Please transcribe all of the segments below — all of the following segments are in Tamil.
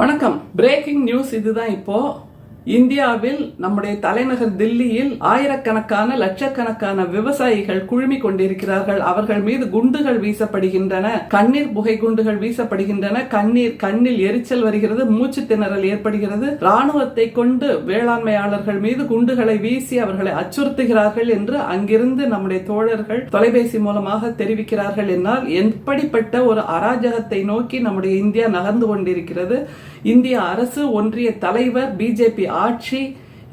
வணக்கம். பிரேக்கிங் நியூஸ் இதுதான் இப்போ. இந்தியாவில் நம்முடைய தலைநகர் தில்லியில் ஆயிரக்கணக்கான லட்சக்கணக்கான விவசாயிகள் குழுமி கொண்டிருக்கிறார்கள். அவர்கள் மீது குண்டுகள் வீசப்படுகின்றன. கண்ணீர் புகை குண்டுகள் வீசப்படுகின்றன. கண்ணீர் கண்ணில் எரிச்சல் வருகிறது. மூச்சு திணறல் ஏற்படுகிறது. ராணுவத்தை கொண்டு வேளாண்மையாளர்கள் மீது குண்டுகளை வீசி அவர்களை அச்சுறுத்துகிறார்கள் என்று அங்கிருந்து நம்முடைய தோழர்கள் தொலைபேசி மூலமாக தெரிவிக்கிறார்கள் என்னால் எப்படிப்பட்ட ஒரு அராஜகத்தை நோக்கி நம்முடைய இந்தியா நகர்ந்து கொண்டிருக்கிறது? இந்திய அரசு ஒன்றிய தலைவர் பிஜேபி ஆட்சி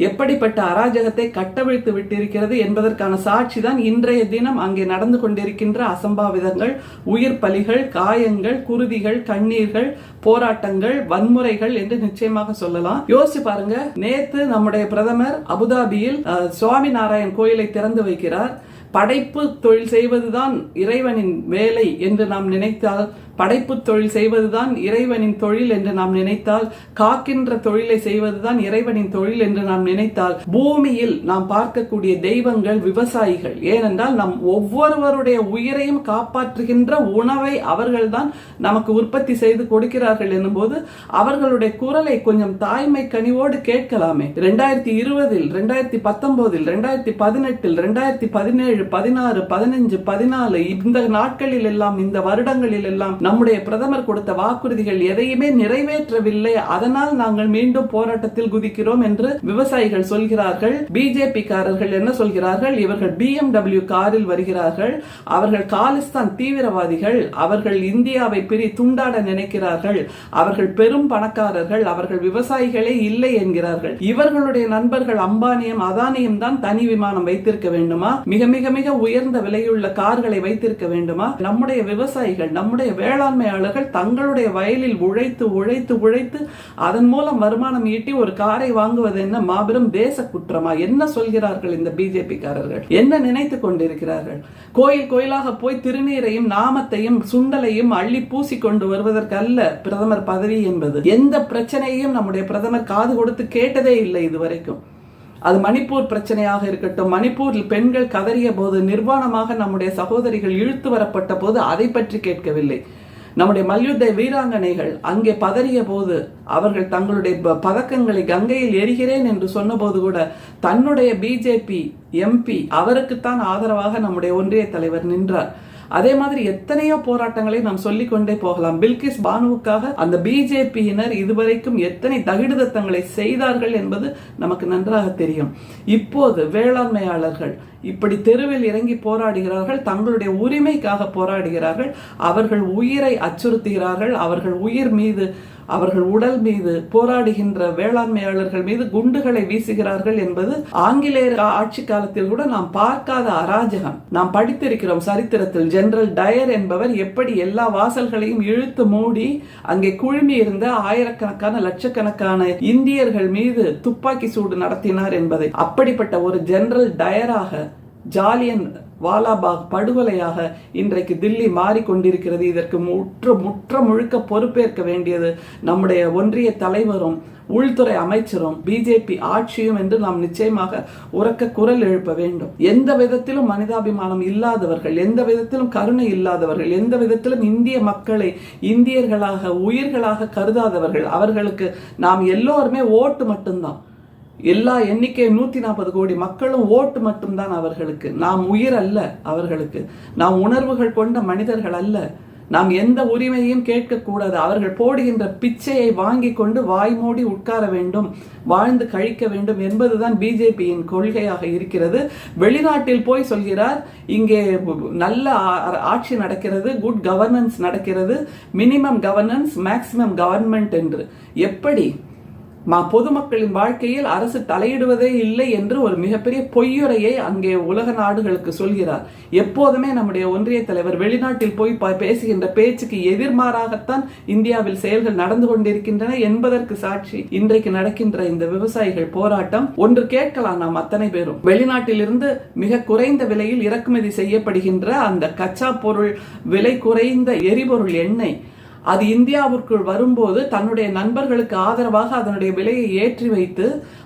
எப்படிப்பட்ட அராஜகத்தை கட்டவிழ்த்து விட்டிருக்கிறது என்பதற்கான சாட்சி தான் இன்றைய தினம் அங்கே நடந்து கொண்டிருக்கின்ற அசம்பாவிதங்கள் உயிர் பலிகள் காயங்கள் குருதிகள் கண்ணீர்கள் போராட்டங்கள் வன்முறைகள் என்று நிச்சயமாக சொல்லலாம். யோசிச்சு பாருங்க நேத்து நம்முடைய பிரதமர் அபுதாபியில் சுவாமி நாராயண் கோயிலை திறந்து வைக்கிறார். படைப்பு தொழில் செய்வதுதான் இறைவனின் வேலை என்று நாம் நினைத்தால் படைப்பு தொழில் செய்வதுதான் இறைவனின் தொழில் என்று நாம் நினைத்தால் காக்கின்ற தொழிலை செய்வதுதான் இறைவனின் தொழில் என்று நாம் நினைத்தால் பூமியில் நாம் பார்க்கக்கூடிய தெய்வங்கள் விவசாயிகள். ஏனென்றால் நம் ஒவ்வொருவருடைய உயிரையும் காப்பாற்றுகின்ற உணவை அவர்கள்தான் நமக்கு உற்பத்தி செய்து கொடுக்கிறார்கள் என்னும்போது அவர்களுடைய குரலை கொஞ்சம் தாய்மை கனிவோடு கேட்கலாமே. ரெண்டாயிரத்தி இருபதில் ரெண்டாயிரத்தி பத்தொன்பதில் ரெண்டாயிரத்தி பதினெட்டில் ரெண்டாயிரத்தி பதினேழு பதினாறு பதினஞ்சு பதினாலு இந்த நாட்களில் எல்லாம் இந்த வருடங்களில் எல்லாம் நம்முடைய பிரதமர் கொடுத்த வாக்குறுதிகள் எதையுமே நிறைவேற்றவில்லை. அதனால் நாங்கள் மீண்டும் போராட்டத்தில் குதிக்கிறோம் என்று விவசாயிகள் சொல்கிறார்கள். பிஜேபி காரர்கள் என்ன சொல்கிறார்கள்? இவர்கள் பிஎம்டபிள்யூ காரில் வருகிறார்கள். அவர்கள் காலிஸ்தான் தீவிரவாதிகள். அவர்கள் இந்தியாவை பிரி துண்டாட நினைக்கிறார்கள். அவர்கள் பெரும் பணக்காரர்கள். அவர்கள் விவசாயிகளே இல்லை என்கிறார்கள். இவர்களுடைய நண்பர்கள் அம்பானியும் அதானியும் தான் தனி விமானம் வைத்திருக்க வேண்டுமா? மிக மிக மிக உயர்ந்த விலையுள்ள கார்களை வைத்திருக்க வேண்டுமா? நம்முடைய விவசாயிகள் நம்முடைய வேளாண்மையாளர்கள் தங்களுடைய வயலில் உழைத்து உழைத்து உழைத்து அதன் மூலம் வருமானம் ஈட்டி ஒரு காரை வாங்குவது என்ன மாபெரும் தேச குற்றமா? என்ன சொல்கிறார்கள் இந்த பிஜேபிக்காரர்கள்? என்ன நினைத்துக் கொண்டிருக்கிறார்கள்? கோயில் கோயிலாக போய் திருநீரையும் நாமத்தையும் சுண்டலையும் அள்ளி பூசி கொண்டு வருவதற்கல்ல பிரதமர் பதவி என்பது? எந்த பிரச்சனையையும் நம்முடைய பிரதமர் காது கொடுத்து கேட்டதே இல்லை இதுவரைக்கும். அது மணிப்பூர் பிரச்சனையாக இருக்கட்டும் மணிப்பூரில் பெண்கள் கதறிய போது நிர்வாணமாக நம்முடைய சகோதரிகள் இழுத்து வரப்பட்ட போது அதை பற்றி கேட்கவில்லை. நம்முடைய மல்யுத்த வீராங்கனைகள் அங்கே பதறிய போது அவர்கள் தங்களுடைய ப- பதக்கங்களை கங்கையில் எரிகிறேன் என்று சொன்னபோது கூட தன்னுடைய பிஜேபி எம்பி அவருக்குத்தான் ஆதரவாக நம்முடைய ஒன்றிய தலைவர் நின்றார். அதே மாதிரி எத்தனையோ போராட்டங்களை நாம் சொல்லிக்கொண்டே போகலாம். பில்கிஸ் பானுவுக்காக அந்த பிஜேபியினர் இதுவரைக்கும் எத்தனை தகிடுதத்தங்களை செய்தார்கள் என்பது நமக்கு நன்றாக தெரியும். இப்போது வேளாண்மையாளர்கள் இப்படி தெருவில் இறங்கி போராடுகிறார்கள் தங்களுடைய உரிமைக்காக போராடுகிறார்கள் அவர்கள் உயிரை அச்சுறுத்துகிறார்கள் அவர்கள் உயிர் மீது அவர்கள் உடல் மீது போராடுகின்ற வேளாண்மையாளர்கள் மீது குண்டுகளை வீசுகிறார்கள் என்பது ஆங்கிலேயர் ஆட்சி காலத்தில் கூட நாம் பார்க்காத அராஜகம். நாம் படித்திருக்கிறோம் சரித்திரத்தில் ஜெனரல் டயர் என்பவர் எப்படி எல்லா வாசல்களையும் இழுத்து மூடி அங்கே குழுமி இருந்த ஆயிரக்கணக்கான லட்சக்கணக்கான இந்தியர்கள் மீது துப்பாக்கி சூடு நடத்தினார் என்பதை. அப்படிப்பட்ட ஒரு ஜெனரல் டயராக ஜாலியன் வாலாபாக் படுகொலையாக இன்றைக்கு தில்லி மாறிக்கொண்டிருக்கிறது. இதற்கு முற்று முற்ற முழுக்க பொறுப்பேற்க வேண்டியது நம்முடைய ஒன்றிய தலைவரும் உள்துறை அமைச்சரும் பிஜேபி ஆட்சியும் என்று நாம் நிச்சயமாக உறக்க குரல் எழுப்ப வேண்டும். எந்த விதத்திலும் மனிதாபிமானம் இல்லாதவர்கள் எந்த விதத்திலும் கருணை இல்லாதவர்கள் எந்த விதத்திலும் இந்திய மக்களை இந்தியர்களாக உயிர்களாக கருதாதவர்கள் அவர்களுக்கு நாம் எல்லோருமே ஓட்டு மட்டும்தான். எல்லா எண்ணிக்கை நூற்றி நாற்பது கோடி மக்களும் ஓட்டு மட்டும்தான் அவர்களுக்கு. நாம் உயிர் அல்ல அவர்களுக்கு. நாம் உணர்வுகள் கொண்ட மனிதர்கள் அல்ல. நாம் எந்த உரிமையும் கேட்கக்கூடாது. அவர்கள் போடுகின்ற பிச்சையை வாங்கி கொண்டு வாய் மூடி உட்கார வேண்டும் வாழ்ந்து கழிக்க வேண்டும் என்பதுதான் பிஜேபியின் கொள்கையாக இருக்கிறது. வெளிநாட்டில் போய் சொல்கிறார் இங்கே நல்ல ஆட்சி நடக்கிறது குட் கவர்னன்ஸ் நடக்கிறது மினிமம் கவர்னன்ஸ் மேக்சிமம் கவர்மெண்ட் என்று. எப்படி? பொதுமக்களின் வாழ்க்கையில் அரசு தலையிடுவதே இல்லை என்று ஒரு மிகப்பெரிய பொய்யுரையை அங்கே உலக நாடுகளுக்கு சொல்கிறார். எப்போதுமே நம்முடைய ஒன்றிய தலைவர் வெளிநாட்டில் போய் பேசுகின்ற பேச்சுக்கு எதிர்மாறாகத்தான் இந்தியாவில் செயல்கள் நடந்து கொண்டிருக்கின்றன என்பதற்கு சாட்சி இன்றைக்கு நடக்கின்ற இந்த விவசாயிகள் போராட்டம். ஒன்று கேட்கலாம் நாம் அத்தனை பேரும். வெளிநாட்டிலிருந்து மிக குறைந்த விலையில் இறக்குமதி செய்யப்படுகின்ற அந்த கச்சா பொருள் விலை குறைந்த எரிபொருள் எண்ணெய் அது இந்தியாவிற்குள் வரும்போது தன்னுடைய நண்பர்களுக்கு ஆதரவாக அதனுடைய விலையை ஏற்றி வைத்து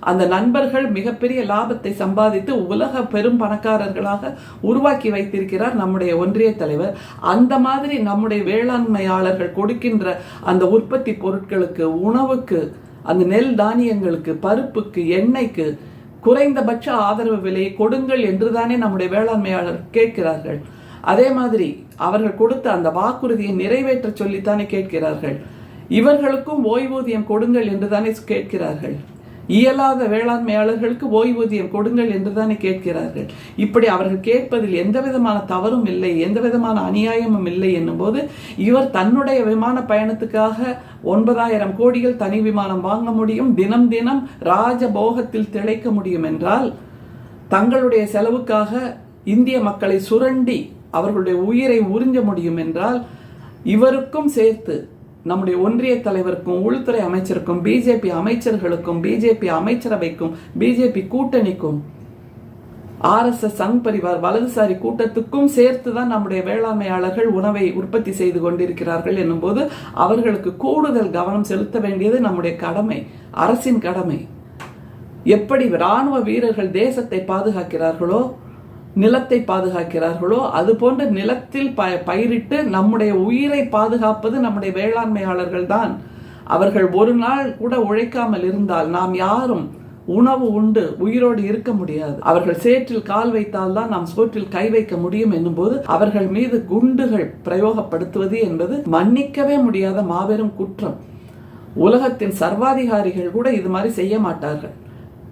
அந்த நண்பர்கள் மிகப்பெரிய லாபத்தை சம்பாதித்து உலக பெரும் பணக்காரர்களாக உருவாக்கி வைத்திருக்கிறார் நம்முடைய ஒன்றிய தலைவர். அந்த மாதிரி நம்முடைய வேளாண்மையாளர்கள் கொடுக்கின்ற அந்த உற்பத்தி பொருட்களுக்கு உணவுக்கு அந்த நெல் தானியங்களுக்கு பருப்புக்கு எண்ணெய்க்கு குறைந்தபட்ச ஆதரவு விலையை கொடுங்கள் என்றுதானே நம்முடைய வேளாண்மையாளர் கேட்கிறார்கள். அதே மாதிரி அவர்கள் கொடுத்த அந்த வாக்குறுதியை நிறைவேற்ற சொல்லித்தானே கேட்கிறார்கள். இவர்களுக்கும் ஓய்வூதியம் கொடுங்கள் என்றுதானே கேட்கிறார்கள். இயலாத வேளாண்மையாளர்களுக்கு ஓய்வூதியம் கொடுங்கள் என்றுதானே கேட்கிறார்கள். இப்படி அவர்கள் கேட்பதில் எந்த விதமான தவறும் இல்லை எந்த விதமான அநியாயமும் இல்லை என்னும்போது இவர் தன்னுடைய விமான பயணத்துக்காக ஒன்பதாயிரம் கோடிகள் தனி விமானம் வாங்க முடியும் தினம் தினம் ராஜபோகத்தில் திளைக்க முடியும் என்றால் தங்களுடைய செலவுக்காக இந்திய மக்களை சுரண்டி அவர்களுடைய உயிரை உறிஞ்ச முடியும் என்றால் இவருக்கும் சேர்த்து நம்முடைய ஒன்றிய தலைவருக்கும் உள்துறை அமைச்சருக்கும் பிஜேபி அமைச்சர்களுக்கும் பிஜேபி அமைச்சரவைக்கும் பிஜேபி கூட்டணிக்கும் ஆர்எஸ்எஸ் சங் பரிவார் வலதுசாரி கூட்டத்துக்கும் சேர்த்து தான் நம்முடைய வேளாண்மையாளர்கள் உணவை உற்பத்தி செய்து கொண்டிருக்கிறார்கள் என்னும்போது அவர்களுக்கு கூடுதல் கவனம் செலுத்த வேண்டியது நம்முடைய கடமை அரசின் கடமை. எப்படி ராணுவ வீரர்கள் தேசத்தை பாதுகாக்கிறார்களோ நிலத்தை பாதுகாக்கிறார்களோ அது போன்ற நிலத்தில் ப பயிரிட்டு நம்முடைய உயிரை பாதுகாப்பது நம்முடைய வேளாண்மையாளர்கள் தான். அவர்கள் ஒரு நாள் கூட உழைக்காமல் இருந்தால் நாம் யாரும் உணவு உண்டு உயிரோடு இருக்க முடியாது. அவர்கள் சேற்றில் கால் வைத்தால் தான் நாம் சோற்றில் கை வைக்க முடியும் என்னும்போது அவர்கள் மீது குண்டுகள் பிரயோகப்படுத்துவது என்பது மன்னிக்கவே முடியாத மாபெரும் குற்றம். உலகத்தின் சர்வாதிகாரிகள் கூட இது மாதிரி செய்ய மாட்டார்கள்.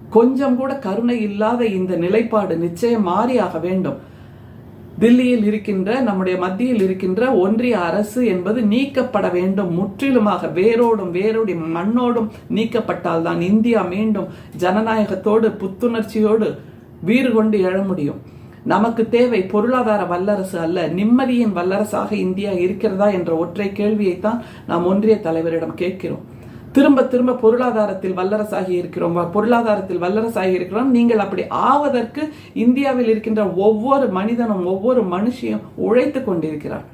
கொஞ்சம் கூட கருணை இல்லாத இந்த நிலைப்பாடு நிச்சயம் மாறியாக வேண்டும். தில்லியில் இருக்கின்ற நம்முடைய மத்தியில் இருக்கின்ற ஒன்றிய அரசு என்பது நீக்கப்பட வேண்டும். முற்றிலுமாக வேரோடும் வேரோடி மண்ணோடும் நீக்கப்பட்டால் தான் இந்தியா மீண்டும் ஜனநாயகத்தோடு புத்துணர்ச்சியோடு வீறு கொண்டு எழ முடியும். நமக்கு தேவை பொருளாதார வல்லரசு அல்ல. நிம்மதியின் வல்லரசாக இந்தியா இருக்கிறதா என்ற ஒற்றை கேள்வியைத்தான் நாம் ஒன்றிய தலைவரிடம் கேட்கிறோம். திரும்ப திரும்ப பொருளாதாரத்தில் வல்லரசாகி இருக்கிறோம். பொருளாதாரத்தில் வல்லரசாகி இருக்கிறோம். நீங்கள் அப்படி ஆவதற்கு இந்தியாவில் இருக்கின்ற ஒவ்வொரு மனிதனும் ஒவ்வொரு மனுஷியும் உழைத்து கொண்டிருக்கிறார்.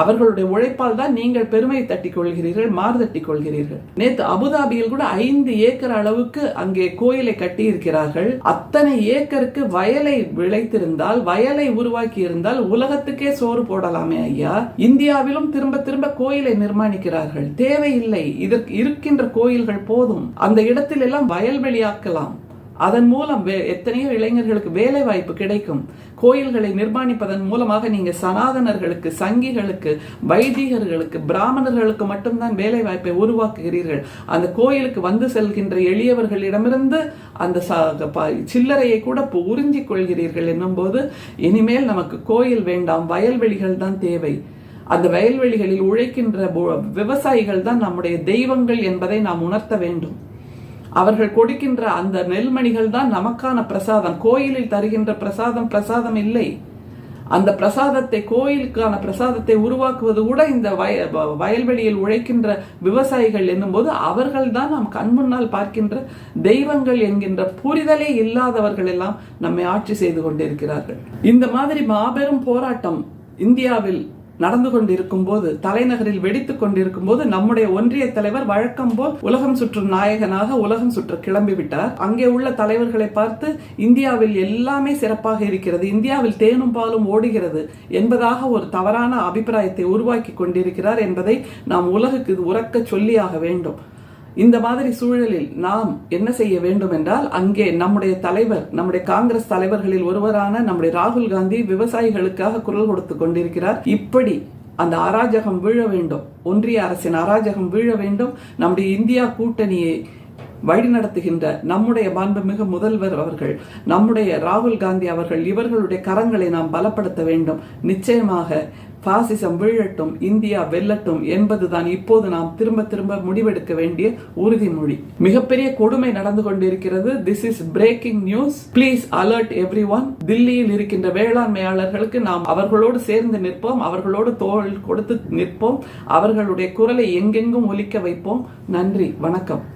அவர்களுடைய உழைப்பால் தான் நீங்கள் பெருமை தட்டிக் கொள்கிறீர்கள் மாறு தட்டிக் கொள்கிறீர்கள் நேற்று அபுதாபியில் கூட ஐந்து ஏக்கர் அளவுக்கு அங்கே கோயிலை கட்டி இருக்கிறார்கள் அத்தனை ஏக்கருக்கு வயலை விளைத்திருந்தால் வயலை உருவாக்கி இருந்தால் உலகத்துக்கே சோறு போடலாமே ஐயா. இந்தியாவிலும் திரும்ப திரும்ப கோயிலை நிர்மாணிக்கிறார்கள். தேவையில்லை. இதற்கு இருக்கின்ற கோயில்கள் போதும். அந்த இடத்தில் எல்லாம் வயல்வெளியாக்கலாம் அதன் மூலம் எத்தனையோ இளைஞர்களுக்கு வேலை வாய்ப்பு கிடைக்கும். கோயில்களை நிர்மாணிப்பதன் மூலமாக நீங்க சனாதனர்களுக்கு சங்கிகளுக்கு வைதிகர்களுக்கு பிராமணர்களுக்கு மட்டும்தான் வேலை வாய்ப்பை உருவாக்குகிறீர்கள். அந்த கோயிலுக்கு வந்து செல்கின்ற எளியவர்களிடமிருந்து அந்த சில்லறையை கூட உறிஞ்சிக் கொள்கிறீர்கள் என்னும் போது இனிமேல் நமக்கு கோயில் வேண்டாம் வயல்வெளிகள் தான் தேவை. அந்த வயல்வெளிகளில் உழைக்கின்ற விவசாயிகள் தான் நம்முடைய தெய்வங்கள் என்பதை நாம் உணர்த்த வேண்டும். அவர்கள் கொடுக்கின்ற அந்த நெல்மணிகள் தான் நமக்கான பிரசாதம். கோயிலில் தருகின்ற பிரசாதம் பிரசாதம் இல்லை. அந்த பிரசாதத்தை கோயிலுக்கான பிரசாதத்தை உருவாக்குவது கூட இந்த வய வயல்வெளியில் உழைக்கின்ற விவசாயிகள் என்னும்போது அவர்கள் தான் நாம் கண் முன்னால் பார்க்கின்ற தெய்வங்கள் என்கின்ற புரிதலே இல்லாதவர்கள் எல்லாம் நம்மை ஆட்சி செய்து கொண்டிருக்கிறார்கள். இந்த மாதிரி மாபெரும் போராட்டம் இந்தியாவில் நடந்து கொண்டிருக்கும் போது தலைநகரில் வெடித்துக் கொண்டிருக்கும் போது நம்முடைய ஒன்றிய தலைவர் வழக்கம் போல் உலகம் சுற்றும் நாயகனாக உலகம் சுற்ற கிளம்பி விட்டார் அங்கே உள்ள தலைவர்களை பார்த்து இந்தியாவில் எல்லாமே சிறப்பாக இருக்கிறது. இந்தியாவில் தேனும் பாலும் ஓடுகிறது என்பதாக ஒரு தவறான அபிப்பிராயத்தை உருவாக்கி கொண்டிருக்கிறார் என்பதை நாம் உலகுக்கு உறக்க சொல்லியாக வேண்டும். இந்த மாதிரி சூழலில் நாம் என்ன செய்ய வேண்டும் என்றால் அங்கே நம்முடைய தலைவர் நம்முடைய காங்கிரஸ் தலைவர்களில் ஒருவரான நம்முடைய ராகுல் காந்தி விவசாயிகளுக்காக குரல் கொடுத்து கொண்டிருக்கிறார். இப்படி அந்த அராஜகம் வீழ வேண்டும். ஒன்றிய அரசின் அராஜகம் வீழ வேண்டும். நம்முடைய இந்தியா கூட்டணியை வழிநடத்துகின்ற நம்முடைய மாண்புமிகு முதல்வர் அவர்கள் நம்முடைய ராகுல் காந்தி அவர்கள் இவர்களுடைய கரங்களை நாம் பலப்படுத்த வேண்டும். நிச்சயமாக பாசிசம் வீழட்டும் இந்தியா வெல்லட்டும் என்பதுதான் இப்போது நாம் திரும்ப திரும்ப முடிவெடுக்க வேண்டிய உறுதிமொழி. மிகப்பெரிய கொடுமை நடந்து கொண்டிருக்கிறது. This is breaking news please alert every one தில்லியில் இருக்கின்ற வேளாண்மையாளர்களுக்கு நாம் அவர்களோடு சேர்ந்து நிற்போம். அவர்களோடு தோல் கொடுத்து நிற்போம். அவர்களுடைய குரலை எங்கெங்கும் ஒலிக்க வைப்போம். நன்றி. வணக்கம்.